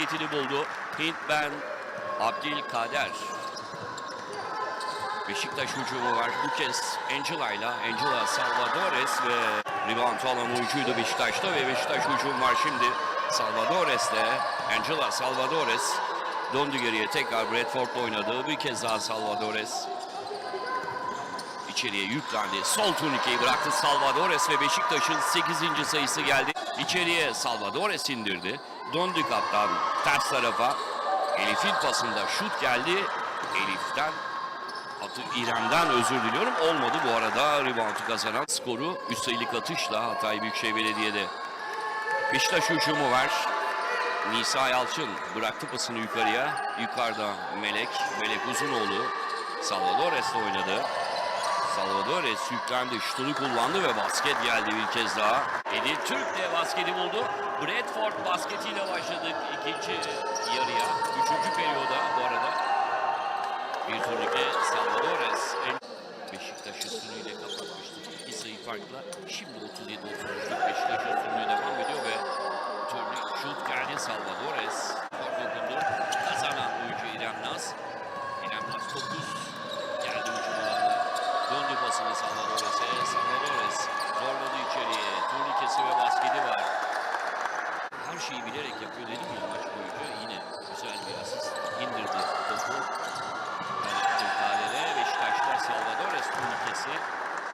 basketini buldu. Hintman Abdülkader. Beşiktaş hücumu var. Bu kez Angela ile Angela Salvadores ve rebound alan oyuncuydu Beşiktaş'ta ve Beşiktaş hücum var şimdi. Salvadores'le Angela Salvadores döndü geriye tekrar Bradford'la oynadı. Bir kez daha Salvadores içeriye yüklendi. Sol turnikeyi bıraktı Salvadores ve Beşiktaş'ın 8. sayısı geldi. İçeriye Salvadores indirdi. Döndü kaptan ters tarafa. Elif'in pasında şut geldi. Elif'ten atı İrem'den özür diliyorum. Olmadı bu arada reboundu kazanan skoru üst sayılık atışla Hatay Büyükşehir Belediye'de. Beşiktaş hücumu var. Nisa Yalçın bıraktı pasını yukarıya. Yukarıda Melek, Melek Uzunoğlu. Salvadores'le oynadı. Salvadores yüklendi, şutunu kullandı ve basket geldi bir kez daha. Edil Türk de basketi buldu. Bradford basketiyle başladık ikinci yarıya. Üçüncü periyoda bu arada. Bir turnike Salvadores. Beşiktaş üstünlüğüyle kapatmıştık. İki sayı farkla. Şimdi 37-33'lük Beşiktaş üstünlüğü devam ediyor ve turnike şut geldi Salvadores. Top dokundu. Kazanan oyuncu İrem Naz. İrem Naz 9 geldi hücum alanına. Döndü pasını Salvadores'e. Salvadores zorladı içeriye. Turnikesi ve basketi var. Her şeyi bilerek yapıyor dedim ya maç boyunca. Yine güzel bir asist. indirdi